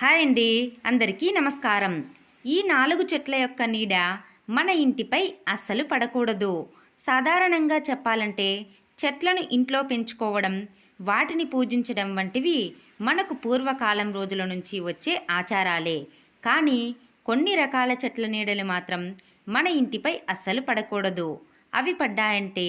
Hi అండి అందరికీ నమస్కారం. ఈ నాలుగు చెట్ల యొక్క నీడ మన ఇంటిపై అస్సలు పడకూడదు. సాధారణంగా చెప్పాలంటే చెట్లను ఇంట్లో పెంచుకోవడం వాటిని పూజించడం వంటివి మనకు పూర్వకాలం రోజుల నుంచి వచ్చే ఆచారాలే. కానీ కొన్ని రకాల చెట్ల నీడలు మాత్రం మన ఇంటిపై అస్సలు పడకూడదు. అవి పడ్డాయంటే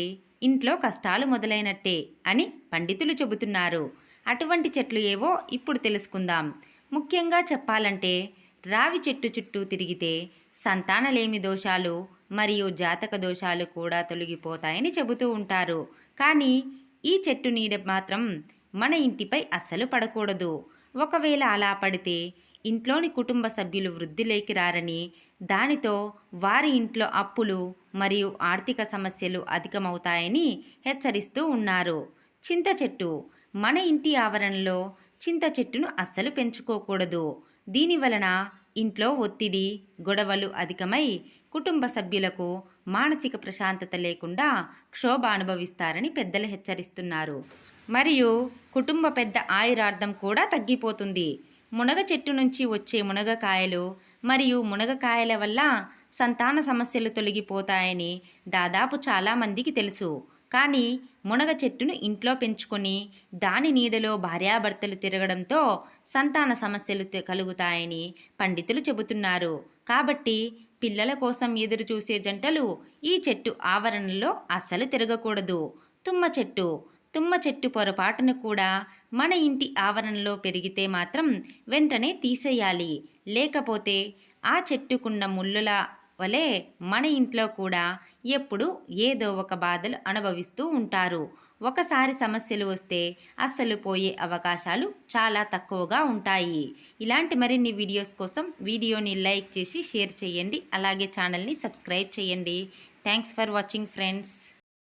ఇంట్లో కష్టాలు మొదలైనట్టే అని పండితులు చెబుతున్నారు. అటువంటి చెట్లు ఏవో ఇప్పుడు తెలుసుకుందాం. ముఖ్యంగా చెప్పాలంటే రావి చెట్టు చుట్టూ తిరిగితే సంతానలేమి దోషాలు మరియు జాతక దోషాలు కూడా తొలగిపోతాయని చెబుతూ ఉంటారు. కానీ ఈ చెట్టు నీడ మాత్రం మన ఇంటిపై అస్సలు పడకూడదు. ఒకవేళ అలా పడితే ఇంట్లోని కుటుంబ సభ్యులు వృద్ధిలోకి రారని దానితో వారి ఇంట్లో అప్పులు మరియు ఆర్థిక సమస్యలు అధికమవుతాయని హెచ్చరిస్తూ ఉన్నారు. చింత చెట్టు మన ఇంటి ఆవరణలో చింత చెట్టును అస్సలు పెంచుకోకూడదు. దీని వలన ఇంట్లో ఒత్తిడి గొడవలు అధికమై కుటుంబ సభ్యులకు మానసిక ప్రశాంతత లేకుండా క్షోభ అనుభవిస్తారని పెద్దలు హెచ్చరిస్తున్నారు. మరియు కుటుంబ పెద్ద ఆయురార్థం కూడా తగ్గిపోతుంది. మునగ చెట్టు నుంచి వచ్చే మునగకాయలు మరియు మునగకాయల వల్ల సంతాన సమస్యలు తొలగిపోతాయని దాదాపు చాలామందికి తెలుసు. కానీ మునగ చెట్టును ఇంట్లో పెంచుకొని దాని నీడలో భార్యాభర్తలు తిరగడంతో సంతాన సమస్యలు కలుగుతాయని పండితులు చెబుతున్నారు. కాబట్టి పిల్లల కోసం ఎదురు చూసే జంటలు ఈ చెట్టు ఆవరణలో అస్సలు తిరగకూడదు. తుమ్మ చెట్టు తుమ్మ చెట్టు పొరపాటును కూడా మన ఇంటి ఆవరణలో పెరిగితే మాత్రం వెంటనే తీసేయాలి. లేకపోతే ఆ చెట్టుకున్న ముళ్ళుల వలె మన ఇంట్లో కూడా ఎప్పుడు ఏదో ఒక బాధలు అనుభవిస్తూ ఉంటారు. ఒకసారి సమస్యలు వస్తే అస్సలు పోయే అవకాశాలు చాలా తక్కువగా ఉంటాయి. ఇలాంటి మరిన్ని వీడియోస్ కోసం వీడియోని లైక్ చేసి షేర్ చేయండి. అలాగే ఛానల్ని సబ్స్క్రైబ్ చేయండి. Thanks for watching friends.